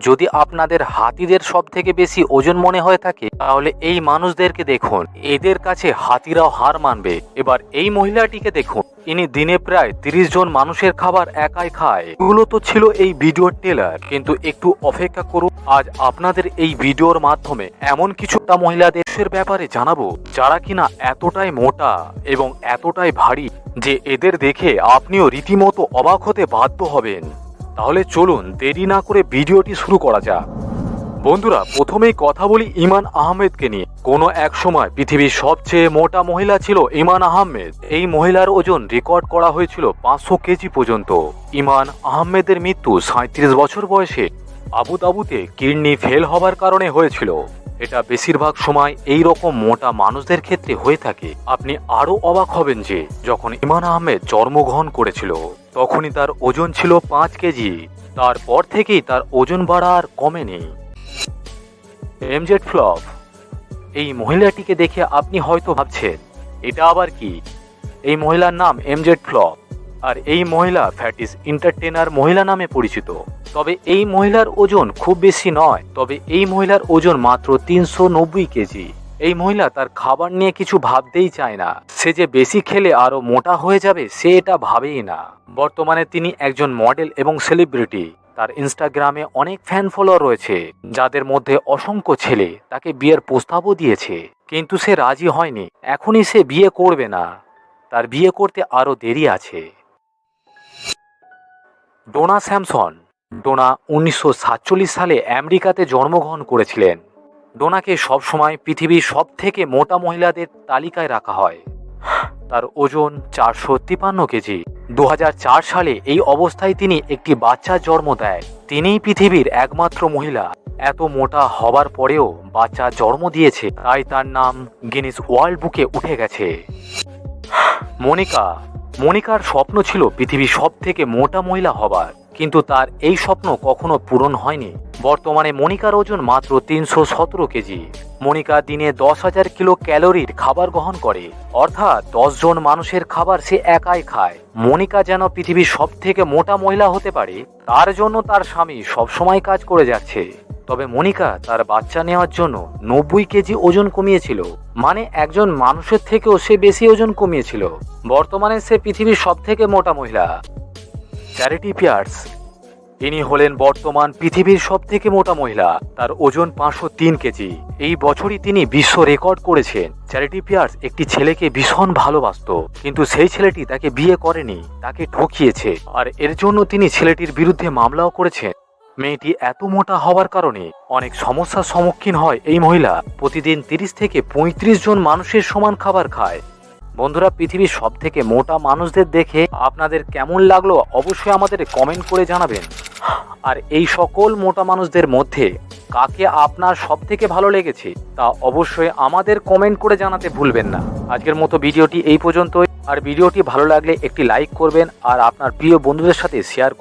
যদি আপনাদের হাতিদের সব থেকে বেশি ওজন মনে হয়ে থাকে, তাহলে এই মানুষদেরকে দেখুন। এদের কাছে হাতিরাও হার মানবে। এবার এই মহিলাটিকে দেখুন। ইনি দিনে প্রায় তিরিশ জন মানুষের খাবার একাই খায়। এগুলো তো ছিল এই ভিডিওর টেলার। কিন্তু একটু অপেক্ষা করুন, আজ আপনাদের এই ভিডিওর মাধ্যমে এমন কিছুটা মহিলাদের ব্যাপারে জানাব, যারা কিনা এতটাই মোটা এবং এতটাই ভারী যে এদের দেখে আপনিও রীতিমতো অবাক হতে বাধ্য হবেন। তাহলে চলুন দেরি না করে ভিডিওটি শুরু করা যাক। বন্ধুরা, প্রথমেই কথা বলি ইমান আহমেদকে নিয়ে। কোনো এক সময় পৃথিবীর সবচেয়ে মোটা মহিলা ছিল ইমান আহমেদ। এই মহিলার ওজন রেকর্ড করা হয়েছিল পাঁচশো কেজি পর্যন্ত। ইমান আহমেদের মৃত্যু সাঁত্রিশ বছর বয়সে আবুতাবুতে কিডনি ফেল হবার কারণে হয়েছিল। এটা বেশিরভাগ সময় এই রকম মোটা মানুষদের ক্ষেত্রে হয়ে থাকে। আপনি আরও অবাক হবেন যে, যখন ইমান আহমেদ জন্মগ্রহণ করেছিল তখনই তার ওজন ছিল পাঁচ কেজি। তারপর থেকেই তার ওজন বাড়া আর কমেনি। এমজেড ফ্লপ এই মহিলাটিকে দেখে আপনি হয়তো ভাবছেন, এটা আবার কি? এই মহিলার নাম এমজেড ফ্লপ আর এই মহিলা ফ্যাটিস এন্টারটেনার মহিলা নামে পরিচিত। তবে এই মহিলার ওজন খুব বেশি নয়, তবে এই মহিলার ওজন মাত্র তিনশো নব্বই কেজি। এই মহিলা তার খাবার নিয়ে কিছু ভাবতেই চায় না। সে যে বেশি খেলে আরও মোটা হয়ে যাবে, সে এটা ভাবেই না। বর্তমানে তিনি একজন মডেল এবং সেলিব্রিটি। তার ইনস্টাগ্রামে অনেক ফ্যান ফলোয়ার রয়েছে, যাদের মধ্যে অসংখ্য ছেলে তাকে বিয়ের প্রস্তাবও দিয়েছে। কিন্তু সে রাজি হয়নি, এখনই সে বিয়ে করবে না। তার বিয়ে করতে আরও দেরি আছে। ডোনা স্যামসন। ডোনা উনিশশো সাতচল্লিশ সালে আমেরিকাতে জন্মগ্রহণ করেছিলেন। ডোনাকে সবসময় পৃথিবীর সব থেকে মোটা মহিলাদের তালিকায় রাখা হয়। তার ওজন চারশো তিপান্ন কেজি। দু হাজার চার সালে এই অবস্থায় তিনি একটি বাচ্চা জন্ম দেয়। তিনিই পৃথিবীর একমাত্র মহিলা। এত মোটা হবার পরেও বাচ্চা জন্ম দিয়েছে, তাই তার নাম গিনিস ওয়ার্ল্ড বুকে উঠে গেছে। মনিকা, মনিকার স্বপ্ন ছিল পৃথিবীর সব থেকে মোটা মহিলা হবার। কিন্তু তার এই স্বপ্ন কখনো পূরণ হয়নি। বর্তমানে মনিকার ওজন মাত্র তিনশো সতেরো কেজি। মনিকা দিনে দশ হাজার কিলো ক্যালোরির খাবার গ্রহণ করে। অর্থাৎ দশ জন মানুষের খাবার সে একাই খায়। মনিকা যেন পৃথিবীর সব থেকে মোটা মহিলা হতে পারে, তার জন্য তার স্বামী সবসময় কাজ করে যাচ্ছে। তবে মনিকা তার বাচ্চা নেওয়ার জন্য নব্বই কেজি ওজন কমিয়েছিল মানে একজন মানুষের থেকেও সে বেশি ওজন কমিয়েছিল। বর্তমানে সে পৃথিবীর সব থেকে মোটা মহিলা। চ্যারিটি পিয়ার্স ইনি হলেন বর্তমান পৃথিবীর সব থেকে মোটা মহিলা, তার ওজন পাঁচশো তিন কেজি। এই বছরই তিনি বিশ্ব রেকর্ড করেছেন। চ্যারিটি পিয়ার্স একটি ছেলেকে ভীষণ ভালোবাসতো, কিন্তু সেই ছেলেটি তাকে বিয়ে করেনি, তাকে ঠকিয়েছে। আর এর জন্য তিনি ছেলেটির বিরুদ্ধে মামলাও করেছেন। মেয়েটি এত মোটা হওয়ার কারণে অনেক সমস্যার সম্মুখীন হয় এই মহিলা। প্রতিদিন তিরিশ থেকে পঁয়ত্রিশ জন মানুষের সমান খাবার খায়। বন্ধুরা, পৃথিবীর সব থেকে মোটা মানুষদের দেখে আপনাদের কেমন লাগল অবশ্যই আমাদের কমেন্ট করে জানাবেন। আর এই সকল মোটা মানুষদের মধ্যে কাকে আপনার সব থেকে ভালো লেগেছে তা অবশ্যই আমাদের কমেন্ট করে জানাতে ভুলবেন না। আজকের মতো ভিডিওটি এই পর্যন্তই। আর ভিডিওটি ভালো লাগলে একটি লাইক করবেন আর আপনার প্রিয় বন্ধুদের সাথে শেয়ার করবেন।